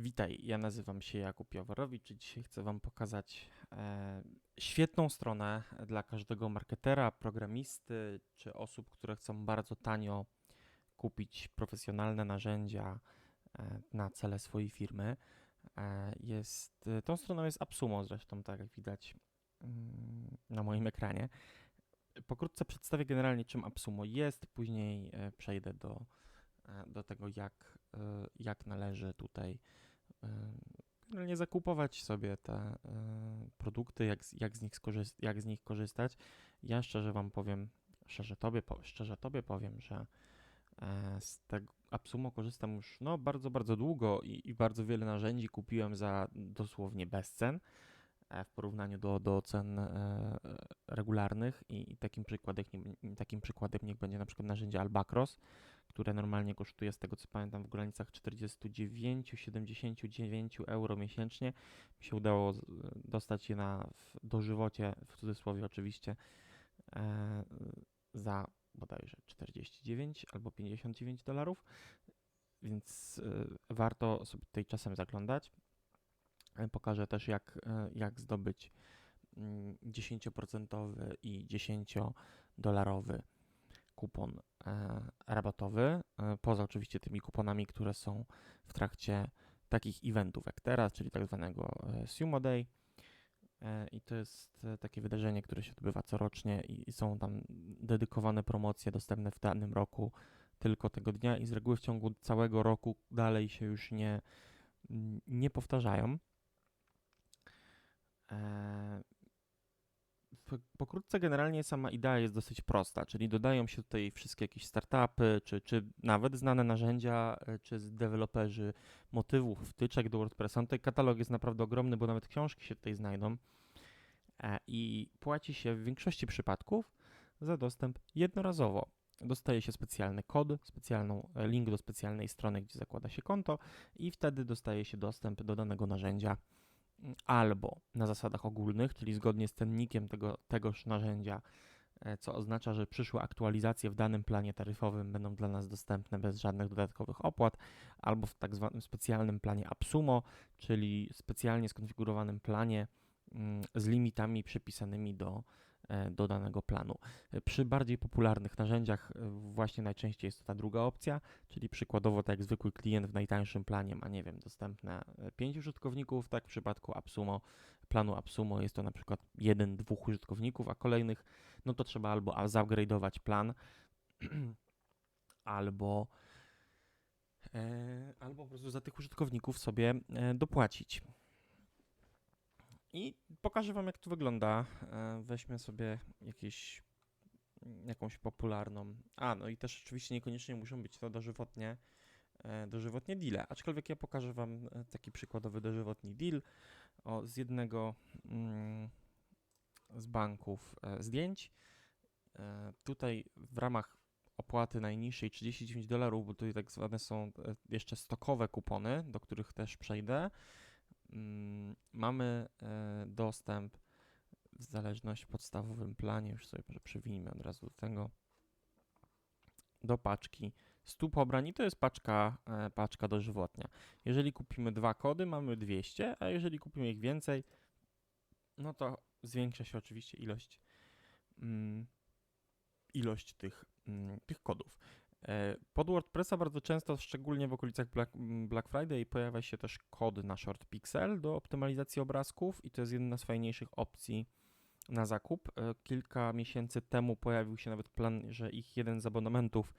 Witaj, ja nazywam się Jakub Jaworowicz i dzisiaj chcę Wam pokazać e, świetną stronę dla każdego marketera, programisty czy osób, które chcą bardzo tanio kupić profesjonalne narzędzia e, na cele swojej firmy. E, jest, e, tą stroną jest AppSumo zresztą, tak jak widać mm, na moim ekranie. Pokrótce przedstawię generalnie czym AppSumo jest, później e, przejdę do, e, do tego jak, jak należy tutaj generalnie zakupować sobie te e, produkty, jak, jak, z nich skorzyst- jak z nich korzystać. Ja szczerze Wam powiem, szczerze Tobie, po- szczerze tobie powiem, że e, z tego AppSumo korzystam już no, bardzo, bardzo długo i, i bardzo wiele narzędzi kupiłem za dosłownie bezcen e, w porównaniu do, do cen e, regularnych i, i takim, przykładem, takim przykładem niech będzie na przykład narzędzie Albacros, które normalnie kosztuje z tego co pamiętam w granicach 49-79 euro miesięcznie. Mi się udało dostać je na dożywocie, w cudzysłowie oczywiście, e, za bodajże 49 albo 59 dolarów, więc e, warto sobie tutaj czasem zaglądać. E, Pokażę też jak, e, jak zdobyć mm, 10% i 10-dolarowy kupon e, rabatowy, e, poza oczywiście tymi kuponami, które są w trakcie takich eventów jak teraz, czyli tak zwanego e, Sumo Day. I to jest takie wydarzenie, które się odbywa corocznie i są tam dedykowane promocje dostępne w danym roku tylko tego dnia i z reguły w ciągu całego roku dalej się już nie, nie powtarzają. Pokrótce generalnie sama idea jest dosyć prosta, czyli dodają się tutaj wszystkie jakieś startupy, czy, czy nawet znane narzędzia, e, czy deweloperzy motywów, wtyczek do WordPressa. No Tutaj katalog jest naprawdę ogromny, bo nawet książki się tutaj znajdą. E, I płaci się w większości przypadków za dostęp jednorazowo. Dostaje się specjalny kod, specjalną e, link do specjalnej strony, gdzie zakłada się konto i wtedy dostaje się dostęp do danego narzędzia albo na zasadach ogólnych, czyli zgodnie z cennikiem tego, tegoż narzędzia, e, co oznacza, że przyszłe aktualizacje w danym planie taryfowym będą dla nas dostępne bez żadnych dodatkowych opłat, albo w tak zwanym specjalnym planie AppSumo, czyli specjalnie skonfigurowanym planie mm, z limitami przypisanymi do, do danego planu. E, Przy bardziej popularnych narzędziach e, właśnie najczęściej jest to ta druga opcja, czyli przykładowo tak jak zwykły klient w najtańszym planie ma, nie wiem, dostępne 5 użytkowników, tak w przypadku AppSumo, planu AppSumo jest to na przykład jeden, dwóch użytkowników, a kolejnych no to trzeba albo zaupgrade'ować plan, albo e, albo po prostu za tych użytkowników sobie e, dopłacić. I pokażę Wam, jak to wygląda. E, Weźmy sobie jakieś, jakąś popularną. A, no i też oczywiście niekoniecznie muszą być to dożywotnie, e, dożywotnie deale. Aczkolwiek ja pokażę Wam e, taki przykładowy dożywotni deal o, z jednego mm, z banków zdjęć. Tutaj w ramach opłaty najniższej 39 dolarów, bo tutaj tak zwane są jeszcze stokowe kupony, do których też przejdę. Mm, Mamy e, dostęp w zależności w podstawowym planie, już sobie może przewinijmy od razu do tego, do paczki 100 pobrań i to jest paczka, e, paczka dożywotnia. Jeżeli kupimy dwa kody, mamy 200, a jeżeli kupimy ich więcej, no to zwiększa się oczywiście ilość, mm, ilość tych, mm, tych kodów. E, Pod WordPressa bardzo często, szczególnie w okolicach Black, m, Black Friday, pojawia się też kod na Short Pixel do optymalizacji obrazków i to jest jedna z fajniejszych opcji na zakup. E, Kilka miesięcy temu pojawił się nawet plan, że ich jeden z abonamentów,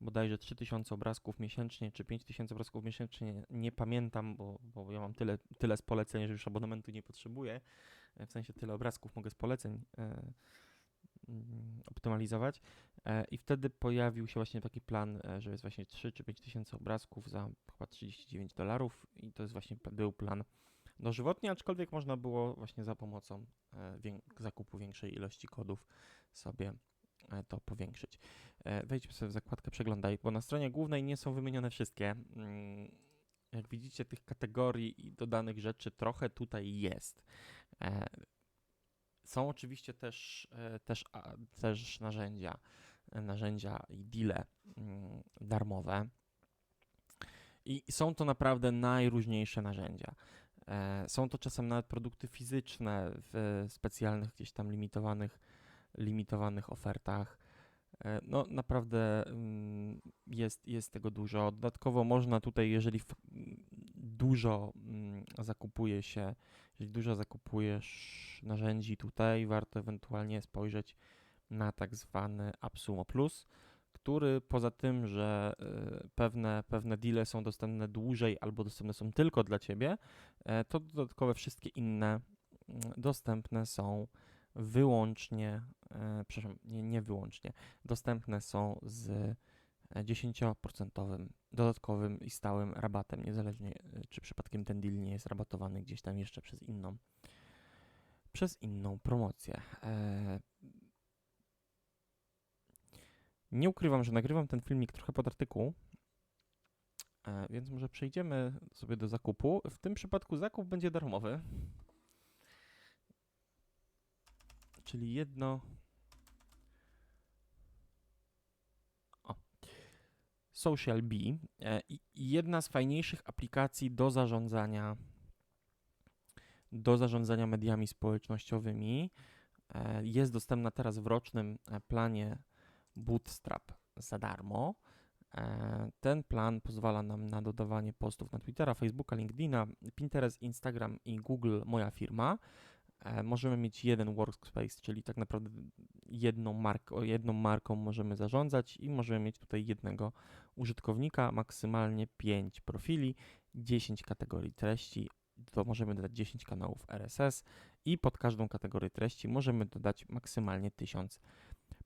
bodajże 3000 obrazków miesięcznie, czy 5000 obrazków miesięcznie, nie, pamiętam, bo, bo ja mam tyle, tyle z poleceń, że już abonamentu nie potrzebuję. E, W sensie tyle obrazków mogę z poleceń mm, optymalizować. E, I wtedy pojawił się właśnie taki plan, e, że jest właśnie 3 czy 5 tysięcy obrazków za chyba 39 dolarów i to jest właśnie był plan dożywotni, aczkolwiek można było właśnie za pomocą e, zakupu większej ilości kodów sobie to powiększyć. Wejdźmy sobie w zakładkę przeglądaj, bo na stronie głównej nie są wymienione wszystkie. Mm, Jak widzicie, tych kategorii i dodanych rzeczy trochę tutaj jest. Są oczywiście też, też, też narzędzia, narzędzia i deale mm, darmowe. I są to naprawdę najróżniejsze narzędzia. E, Są to czasem nawet produkty fizyczne w specjalnych, gdzieś tam limitowanych, limitowanych ofertach. E, No, naprawdę mm, jest, jest tego dużo. Dodatkowo można tutaj, jeżeli dużo mm, zakupuje się, jeżeli dużo zakupujesz narzędzi tutaj, warto ewentualnie spojrzeć na tak zwany AppSumo Plus, który poza tym, że y, pewne, pewne deale są dostępne dłużej albo dostępne są tylko dla Ciebie, e, to dodatkowe wszystkie inne mm, dostępne są wyłącznie, e, przepraszam, nie, nie wyłącznie, dostępne są z e, 10% dodatkowym i stałym rabatem, niezależnie e, czy przypadkiem ten deal nie jest rabatowany gdzieś tam jeszcze przez inną, przez inną promocję. Nie ukrywam, że nagrywam ten filmik trochę pod artykuł, e, więc może przejdziemy sobie do zakupu. W tym przypadku zakup będzie darmowy. Czyli jedno. O. Social Bee. e, Jedna z fajniejszych aplikacji do zarządzania do zarządzania mediami społecznościowymi. E, Jest dostępna teraz w rocznym planie Bootstrap za darmo. E, Ten plan pozwala nam na dodawanie postów na Twittera, Facebooka, LinkedIna, Pinterest, Instagram i Google Moja Firma. E, Możemy mieć jeden workspace, czyli tak naprawdę jedną, mark- jedną marką możemy zarządzać i możemy mieć tutaj jednego użytkownika, maksymalnie 5 profili, 10 kategorii treści, to możemy dodać 10 kanałów RSS i pod każdą kategorię treści możemy dodać maksymalnie 1000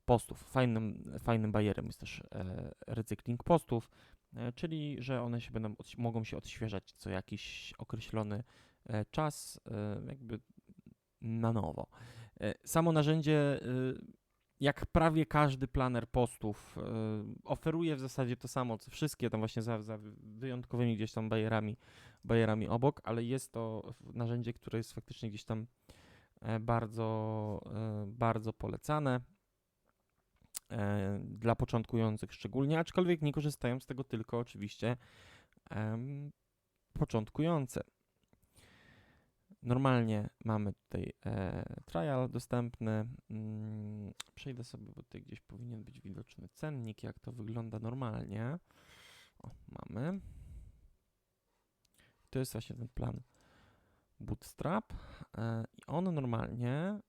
postów. Fajnym, fajnym bajerem jest też e, recykling postów, e, czyli że one się będą, mogą się odświeżać co jakiś określony e, czas, jakby na nowo. Samo narzędzie, jak prawie każdy planer postów, oferuje w zasadzie to samo, co wszystkie, tam właśnie za, za wyjątkowymi gdzieś tam bajerami, bajerami obok, ale jest to narzędzie, które jest faktycznie gdzieś tam bardzo, bardzo polecane e, dla początkujących szczególnie, aczkolwiek nie korzystają z tego tylko oczywiście początkujące. Normalnie mamy tutaj e, trial dostępny. Mm, przejdę sobie, bo tutaj gdzieś powinien być widoczny cennik, jak to wygląda normalnie. O, mamy. To jest właśnie ten plan Bootstrap. E, I on normalnie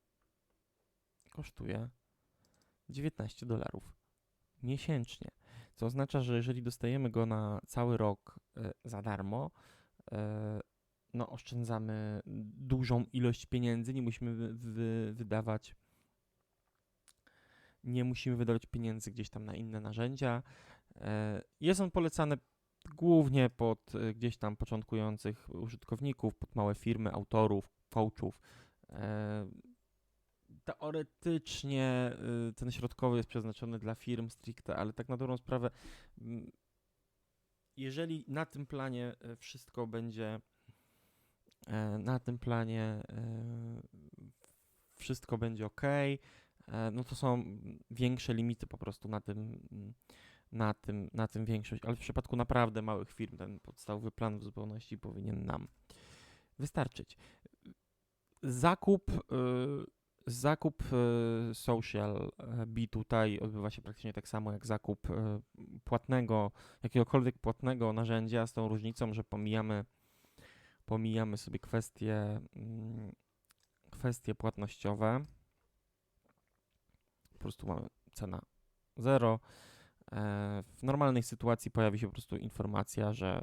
kosztuje 19 dolarów miesięcznie. Co oznacza, że jeżeli dostajemy go na cały rok e, za darmo, e, no oszczędzamy dużą ilość pieniędzy, nie musimy wy, wy, wydawać nie musimy wydawać pieniędzy gdzieś tam na inne narzędzia. E, Jest on polecany głównie pod gdzieś tam początkujących użytkowników, pod małe firmy, autorów, coachów. Teoretycznie y, ten środkowy jest przeznaczony dla firm stricte, ale tak na dobrą sprawę, mm, jeżeli na tym planie e, wszystko będzie e, na tym planie wszystko będzie ok, no to są większe limity po prostu na tym, mm, na tym, na tym większość, ale w przypadku naprawdę małych firm ten podstawowy plan w zupełności powinien nam wystarczyć. Zakup, y, zakup y, social y, B tutaj odbywa się praktycznie tak samo jak zakup y, płatnego, jakiegokolwiek płatnego narzędzia, z tą różnicą, że pomijamy, pomijamy sobie kwestie, mm, kwestie płatnościowe. Po prostu mamy cena 0. E, W normalnej sytuacji pojawi się po prostu informacja, że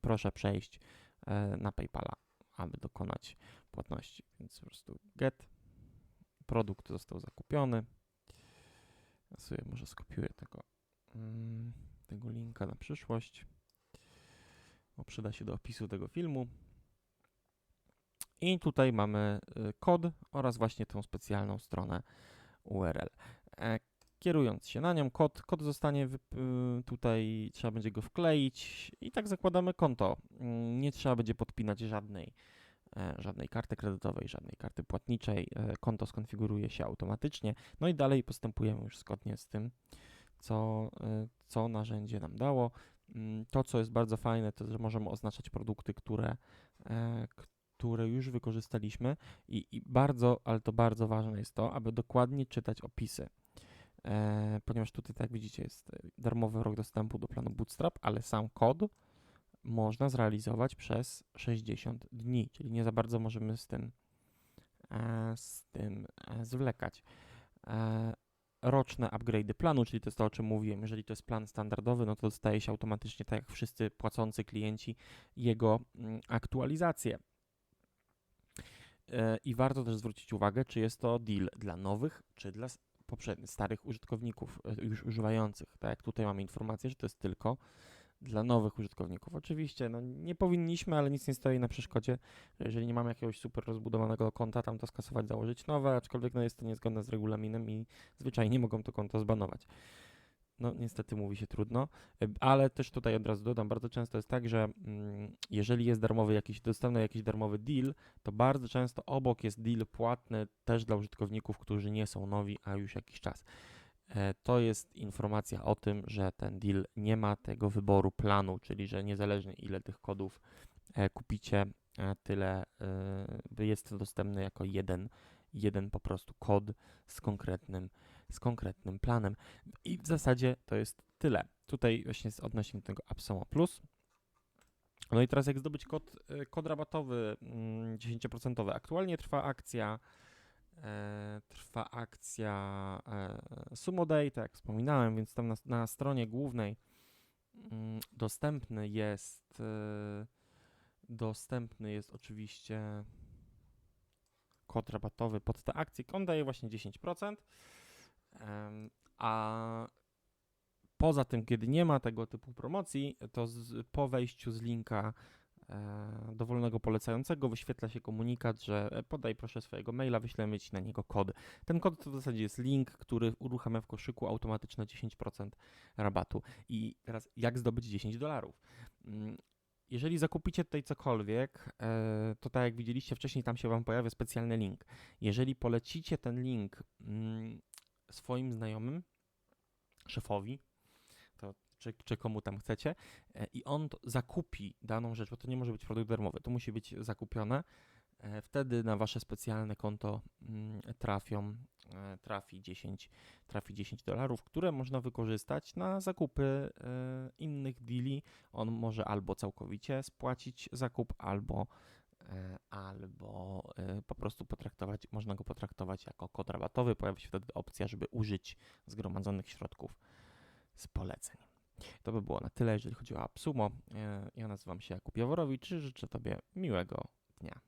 proszę przejść e, na PayPala, aby dokonać płatności. Więc po prostu get, produkt został zakupiony. Ja sobie może skopiuję tego, mm, tego linka na przyszłość. Bo przyda się do opisu tego filmu. I tutaj mamy y, kod oraz właśnie tą specjalną stronę URL. E, Kierując się na nią, kod, kod zostanie y, tutaj, trzeba będzie go wkleić i tak zakładamy konto. Mm, Nie trzeba będzie podpinać żadnej, żadnej karty kredytowej, żadnej karty płatniczej. E, Konto skonfiguruje się automatycznie. No i dalej postępujemy już zgodnie z tym, co, e, co narzędzie nam dało. Mm, To, co jest bardzo fajne, to że możemy oznaczać produkty, które, e, które już wykorzystaliśmy i, i bardzo, ale to bardzo ważne jest to, aby dokładnie czytać opisy. E, ponieważ tutaj, tak jak widzicie, jest e, darmowy rok dostępu do planu Bootstrap, ale sam kod można zrealizować przez 60 dni, czyli nie za bardzo możemy z tym, e, z tym e, zwlekać. E, roczne upgrade'y planu, czyli to jest to, o czym mówiłem. Jeżeli to jest plan standardowy, no to dostaje się automatycznie, tak jak wszyscy płacący klienci, jego mm, aktualizację. I warto też zwrócić uwagę, czy jest to deal dla nowych, czy dla poprzednich, starych użytkowników, już używających. Tak jak tutaj mamy informację, że to jest tylko dla nowych użytkowników. Oczywiście, no nie powinniśmy, ale nic nie stoi na przeszkodzie, że jeżeli nie mamy jakiegoś super rozbudowanego konta, tam to skasować, założyć nowe, aczkolwiek no jest to niezgodne z regulaminem i zwyczajnie mogą to konto zbanować. No niestety mówi się trudno, y, ale też tutaj od razu dodam, bardzo często jest tak, że mm, jeżeli jest darmowy jakiś, dostępny jakiś darmowy deal, to bardzo często obok jest deal płatny też dla użytkowników, którzy nie są nowi, a już jakiś czas. E, To jest informacja o tym, że ten deal nie ma tego wyboru planu, czyli że niezależnie ile tych kodów e, kupicie, e, tyle jest to dostępne jako jeden, jeden po prostu kod z konkretnym, z konkretnym planem. I w zasadzie to jest tyle. Tutaj właśnie jest odnośnie tego AppSomo Plus. No i teraz jak zdobyć kod, kod rabatowy mm, 10%. Aktualnie trwa akcja trwa akcja e, Sumo Day, tak jak wspominałem, więc tam na, na stronie głównej mm, dostępny jest e, dostępny jest oczywiście kod rabatowy pod tę akcję. On daje właśnie 10%. em, a poza tym, kiedy nie ma tego typu promocji, to z, po wejściu z linka e, dowolnego polecającego wyświetla się komunikat, że e, podaj proszę swojego maila, wyślemy Ci na niego kod. Ten kod to w zasadzie jest link, który uruchamia w koszyku automatyczne 10% rabatu. I teraz jak zdobyć 10 dolarów? Mm, Jeżeli zakupicie tutaj cokolwiek, e, to tak jak widzieliście wcześniej, tam się Wam pojawia specjalny link. Jeżeli polecicie ten link mm, swoim znajomym, szefowi, czy, czy komu tam chcecie, e, i on zakupi daną rzecz, bo to nie może być produkt darmowy, to musi być zakupione, e, wtedy na wasze specjalne konto mm, trafią, e, trafi 10, trafi 10 dolarów, które można wykorzystać na zakupy innych deali. On może albo całkowicie spłacić zakup, albo albo po prostu potraktować, można go potraktować jako kod rabatowy. Pojawi się wtedy opcja, żeby użyć zgromadzonych środków z poleceń. To by było na tyle, jeżeli chodzi o AppSumo. E, Ja nazywam się Jakub Jaworowicz i życzę Tobie miłego dnia.